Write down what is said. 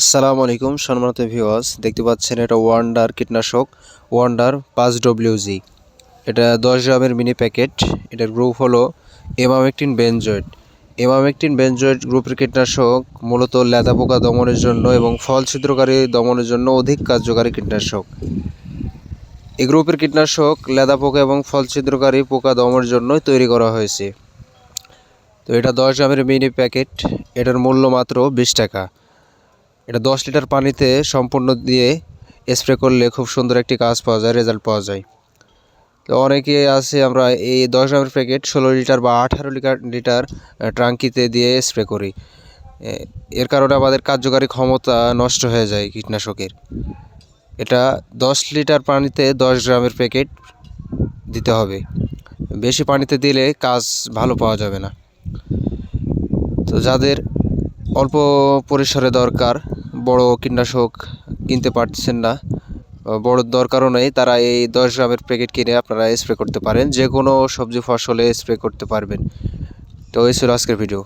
আসসালামু আলাইকুম সম্মানিত ভিউয়ার্স, দেখতে পাচ্ছেন এটা ওয়ান্ডার কীটনাশক ওয়ান্ডার পাঁচ ডব্লিউজি এটা দশ গ্রামের মিনি প্যাকেট এটার গ্রুপ হলো এমামেকটিন বেনজয়েড এমামেকটিন বেনজয়েড গ্রুপের কীটনাশক মূলত লেদা পোকা দমনের জন্য এবং ফল ছিদ্রকারী দমনের জন্য অধিক কার্যকারী কীটনাশক। এই গ্রুপের কীটনাশক লেদা পোকা এবং ফল ছিদ্রকারী পোকা দমনের জন্যই তৈরি করা হয়েছে। তো এটা দশ গ্রামের মিনি প্যাকেট এটার মূল্য মাত্র বিশ টাকা। এটা দশ লিটার পানিতে সম্পূর্ণ দিয়ে স্প্রে করলে খুব সুন্দর একটি কাজ পাওয়া যায় রেজাল্ট পাওয়া যায়। তো অনেকে আছে আমরা এই দশ গ্রামের প্যাকেট ষোলো লিটার বা আঠারো লিটার লিটার ট্রাঙ্কিতে দিয়ে স্প্রে করি। এর কারণে আমাদের কার্যকারী ক্ষমতা নষ্ট হয়ে যায় কীটনাশকের। এটা দশ লিটার পানিতে দশ গ্রামের প্যাকেট দিতে হবে। বেশি পানিতে দিলে কাজ ভালো পাওয়া যাবে না। তো যাদের অল্প পরিসরে দরকার বড় কীটনাশক কিনতে পারছেন না। বড় দরকারও নেই তারা এই দশ গ্রামের প্যাকেট কিনে আপনারা স্প্রে করতে পারেন। যে কোনো সবজি ফসলে স্প্রে করতে পারবেন। তো এই ছিল আজকের ভিডিও